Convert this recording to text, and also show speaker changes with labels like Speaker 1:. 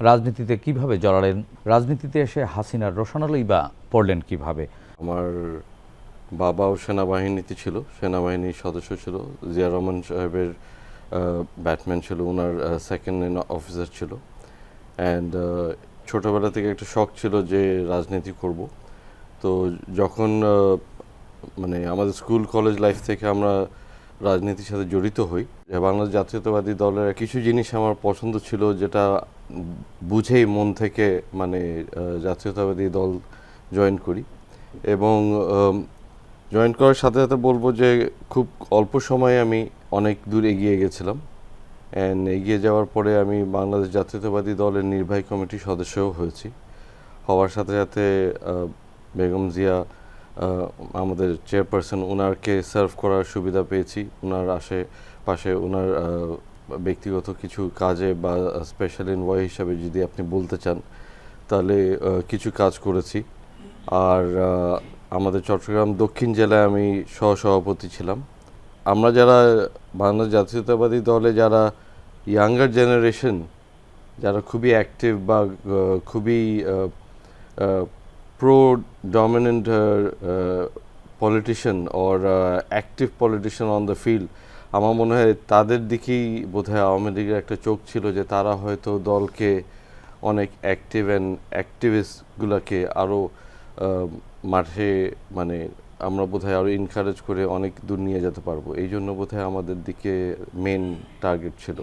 Speaker 1: রাজনীতিতে কীভাবে জড়ালেন? রাজনীতিতে এসে হাসিনার রোশনালই বা পড়লেন কীভাবে?
Speaker 2: আমার বাবাও সেনাবাহিনীতে ছিল, সেনাবাহিনীর সদস্য ছিল। জিয়া রহমান সাহেবের ব্যাটম্যান ছিল ওনার সেকেন্ড অফিসার ছিল। অ্যান্ড ছোটোবেলা থেকে একটা শখ ছিল যে রাজনীতি করব। তো যখন মানে আমাদের স্কুল কলেজ লাইফ থেকে আমরা রাজনীতির সাথে জড়িত হই। বাংলাদেশ জাতীয়তাবাদী দলের কিছু জিনিস আমার পছন্দ ছিল যেটা বুঝেই মন থেকে মানে জাতীয়তাবাদী দল জয়েন করি। এবং জয়েন করার সাথে সাথে বলব যে খুব অল্প সময়ে আমি অনেক দূর এগিয়ে গেছিলাম। অ্যান্ড এগিয়ে যাওয়ার পরে আমি বাংলাদেশ জাতীয়তাবাদী দলের নির্বাহী কমিটির সদস্যও হয়েছি। হওয়ার সাথে সাথে বেগম জিয়া আমাদের চেয়ারপারসন ওনারকে সার্ভ করার সুবিধা পেয়েছি। ওনার আশেপাশে ওনার ব্যক্তিগত কিছু কাজে বা স্পেশাল এনভয় হিসাবে যদি আপনি বলতে চান, তাহলে কিছু কাজ করেছি। আর আমাদের চট্টগ্রাম দক্ষিণ জেলায় আমি সহসভাপতি ছিলাম। আমরা যারা বাংলা জাতীয়তাবাদী দলে, যারা ইয়াঙ্গার জেনারেশন যারা খুবই অ্যাক্টিভ বা খুবই pro dominant politician or active politician on the field আমার মনে হয় তাদের দিকেই বোধহয় আওয়ামী লীগের একটা চোখ ছিল যে তারা হয়তো দলকে অনেক অ্যাক্টিভ অ্যান্ড অ্যাক্টিভিস্টগুলোকে আরও মাঠে মানে আমরা বোধহয় আরও এনকারেজ করে অনেক দূর নিয়ে যেতে পারব। এই জন্য বোধহয় আমাদের দিকে মেন টার্গেট ছিল।